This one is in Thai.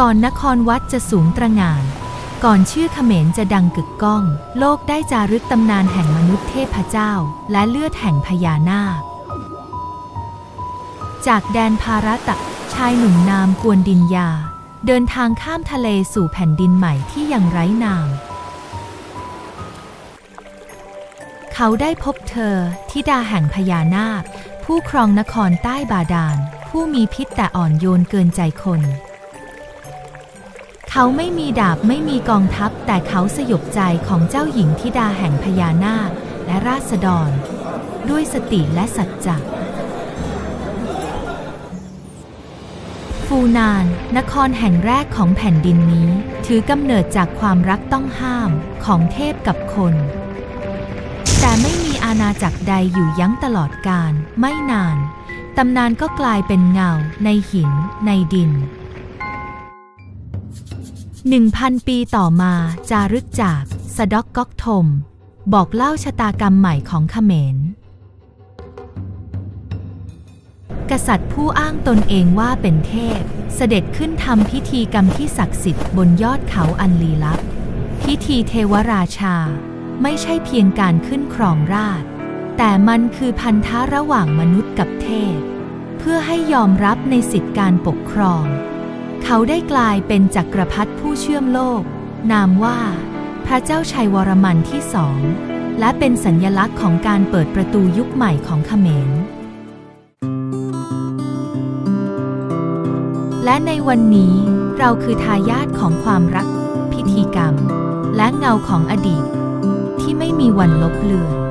ก่อนนครวัดจะสูงตระหง่าน ก่อนชื่อเขมรจะดังกึกก้อง โลกได้จารึกตำนานแห่งมนุษย์เทพเจ้า และเลือดแห่งพญานาค จากแดนภารตะชายหนุ่มนามกวนดินยา เดินทางข้ามทะเลสู่แผ่นดินใหม่ที่ยังไร้นาม เขาได้พบเธอทิดาแห่งพญานาค ผู้ครองนครใต้บาดาล ผู้มีพิษแต่อ่อนโยนเกินใจคน เขาไม่มีดาบไม่มีกองทัพ แต่เขาสยบใจของเจ้าหญิงธิดาแห่งพญานาคและราษฎร ด้วยสติและสัจจะฟูนาน นครแห่งแรกของแผ่นดินนี้ ถือกำเนิดจากความรักต้องห้ามของเทพกับคน แต่ไม่มีอาณาจักรใดอยู่ยั้งตลอดกาลไม่นาน ตำนานก็กลายเป็นเงา ในหิน ในดิน หนึ่งพันปีต่อมาจารึกจากสด็อกก๊อกทม บอกเล่าชะตากรรมใหม่ของเขมร กษัตริย์ผู้อ้างตนเองว่าเป็นเทพ เสด็จขึ้นทำพิธีกรรมที่ศักดิ์สิทธิ์บนยอดเขาอันลีลับ พิธีเทวราชาไม่ใช่เพียงการขึ้นครองราช แต่มันคือพันธะระหว่างมนุษย์กับเทพ เพื่อให้ยอมรับในสิทธิการปกครอง เขาได้กลายเป็นจักรพรรดิผู้เชื่อมโลก นามว่า พระเจ้าชัยวรมันที่สอง และเป็นสัญญลักษณ์ของการเปิดประตูยุคใหม่ของเขมร และในวันนี้เราคือทายาทของความรัก พิธีกรรม และเงาของอดีต ที่ไม่มีวันลบเลือน